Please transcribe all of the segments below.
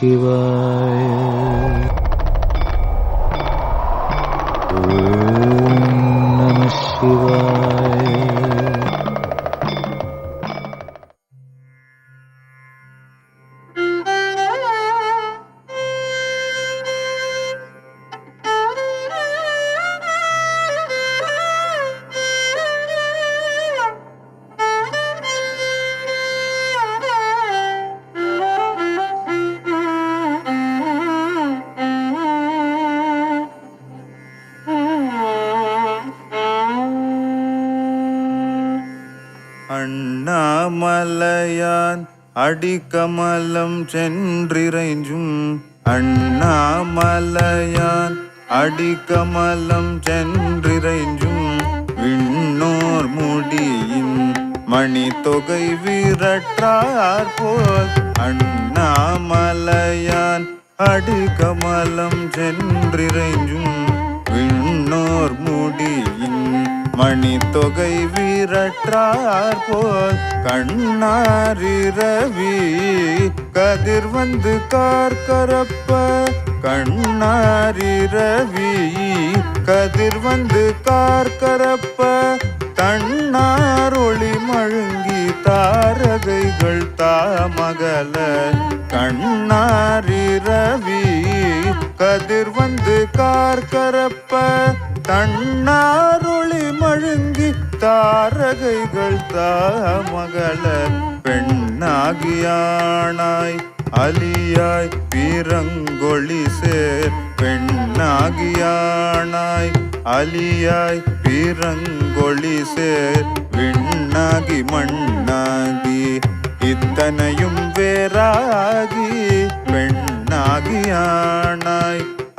शिवाय அண்ணாமலையான் அடிக்கமலம் சென்றிறைஞ்சும். அண்ணாமலையான் அடிக்கமலம் சென்றிறைஞ்சும். விண்ணோர் முடியின் மணி தொகை விரற்றார் போல். அண்ணாமலையான் அடிக்கமலம் சென்றிறைஞ்சும். விண்ணோர் முடியின் மணி தொகை வீரற்றார் போல் கண்ணாரிரவி கதிர் வந்து கார்கரப்ப கண்ணாரிரவி கதிர் வந்து கார்கரப்ப தன்னாரொளி மழுங்கி தாரகைகள் தாமகல. கண்ணாரிரவி கதிர் வந்து கார்கரப்ப தன்னாரொளி மழுங்கி தாரகைகள் தாமகள பெண்ணாகியானாய் அலியாய் பீரங்கொழி சேர் பெண்ணாகியானாய் அலியாய் பீரங்கொழி சேர் விண்ணாகி மண்ணாகி இத்தனையும் வேறாகி பெண்ணாகியான்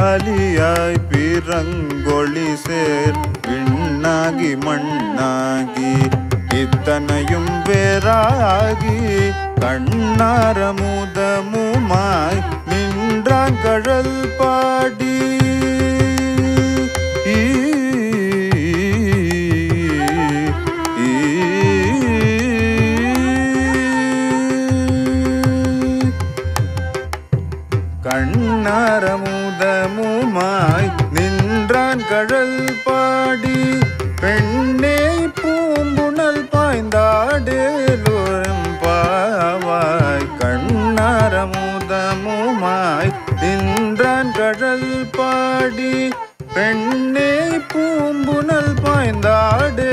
அலியாய் பிறங்கொழி சேர். விண்ணாகி மண்ணாகி இத்தனையும் வேறாகி கண்ணாரமுதமுமாய் நின்றான் கழல் பாடி. கண்ணாரமுதமுமாய் நின்றான் கழல் பாடி. பெண்ணே பூம்புணல் பாய்ந்தாடேலோரம் பாவாய் கண்ணாரமுதமுமாய் நின்றான் கழல் பாடி. பெண்ணே பூம்புணல் பாய்ந்தாடே.